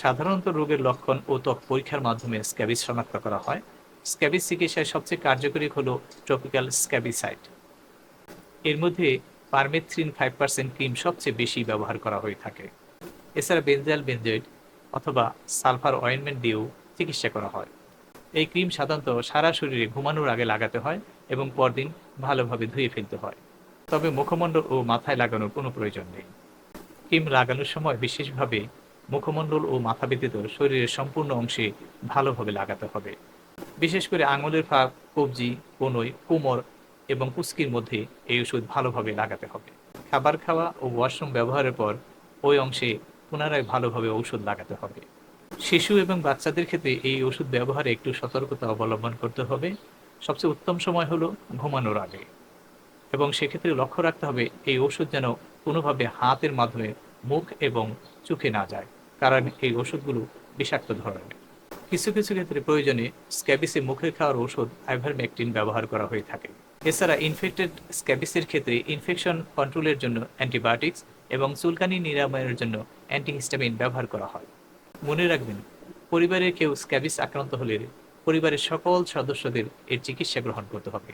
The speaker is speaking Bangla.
সাধারণত রোগের লক্ষণ ও ত্বক পরীক্ষার মাধ্যমে স্ক্যাবিস শনাক্ত করা হয়। স্ক্যাবিস চিকিৎসায় সবচেয়ে কার্যকরী হলো ট্রপিক্যাল স্ক্যাবিসাইড। এর মধ্যে পারমেথ্রিন ফাইভ পার্সেন্ট ক্রিম সবচেয়ে বেশি ব্যবহার করা হয়ে থাকে। এছাড়া বেঞ্জাল বেনজয়েড অথবা সালফার অয়েনমেন্ট দিয়েও চিকিৎসা করা হয়। এই ক্রিম সাধারণত সারা শরীরে ঘুমানোর আগে লাগাতে হয় এবং পরদিন ভালোভাবে ধুয়ে ফেলতে হয়। তবে মুখমণ্ডল ও মাথায় লাগানোর কোনো প্রয়োজন নেই। ক্রিম লাগানোর সময় বিশেষভাবে মুখমণ্ডল ও মাথা ব্যতীত শরীরের সম্পূর্ণ অংশে ভালোভাবে লাগাতে হবে। বিশেষ করে আঙুলের ফাঁক, কবজি, কনুই, কোমর এবং কুস্কির মধ্যে এই ওষুধ ভালোভাবে লাগাতে হবে। খাবার খাওয়া ও ওয়াশরুম ব্যবহারের পর ওই অংশে পুনরায় ভালোভাবে ঔষধ লাগাতে হবে। শিশু এবং বাচ্চাদের ক্ষেত্রে এই ওষুধ ব্যবহারে একটু সতর্কতা অবলম্বন করতে হবে। সবচেয়ে উত্তম সময় হলো ঘুমানোর আগে। এবং সেক্ষেত্রে লক্ষ্য রাখতে হবে এই ওষুধ যেন কোনোভাবে হাতের মাধ্যমে মুখ এবং চোখে না যায়। কারণ এই ওষুধগুলো বিষাক্ত ধরনের। কিছু কিছু ক্ষেত্রে প্রয়োজনে স্ক্যাবিসে মুখে খাওয়ার ওষুধ আইভারমেকটিন ব্যবহার করা হয়ে থাকে। এছাড়া ইনফেক্টেড স্ক্যাবিসের ক্ষেত্রে ইনফেকশন কন্ট্রোলের জন্য অ্যান্টিবায়োটিক্স এবং চুলকানি নিরাময়ের জন্য অ্যান্টিহিস্টামিন ব্যবহার করা হয়। মনে রাখবেন, পরিবারের কেউ স্ক্যাবিস আক্রান্ত হলে পরিবারের সকল সদস্যদের এর চিকিৎসা গ্রহণ করতে হবে।